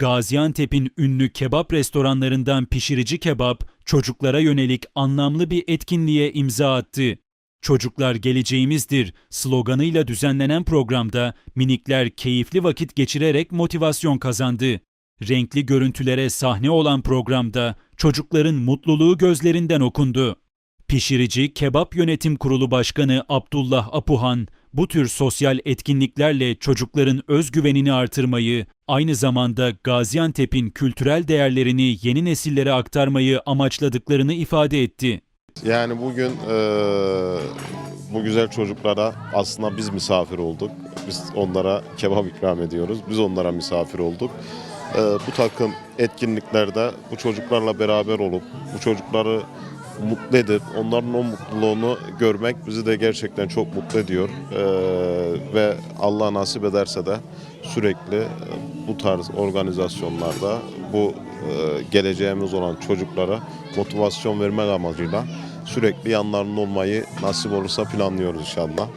Gaziantep'in ünlü kebap restoranlarından pişirici kebap çocuklara yönelik anlamlı bir etkinliğe imza attı. Çocuklar geleceğimizdir sloganıyla düzenlenen programda minikler keyifli vakit geçirerek motivasyon kazandı. Renkli görüntülere sahne olan programda çocukların mutluluğu gözlerinden okundu. Pişirici Kebap Yönetim Kurulu Başkanı Abdullah Apuhan, bu tür sosyal etkinliklerle çocukların özgüvenini artırmayı, aynı zamanda Gaziantep'in kültürel değerlerini yeni nesillere aktarmayı amaçladıklarını ifade etti. Yani bugün eee, bu güzel çocuklara aslında biz misafir olduk. Biz onlara kebap ikram ediyoruz. Biz onlara misafir olduk. Eee, bu takım etkinliklerde bu çocuklarla beraber olup bu çocukları mutlu edip onların o mutluluğunu görmek bizi de gerçekten çok mutlu ediyor. Eee, ve Allah nasip ederse de sürekli e, bu tarz organizasyonlarda bu e, geleceğimiz olan çocuklara motivasyon vermek amacıyla sürekli yanlarında olmayı nasip olursa planlıyoruz inşallah.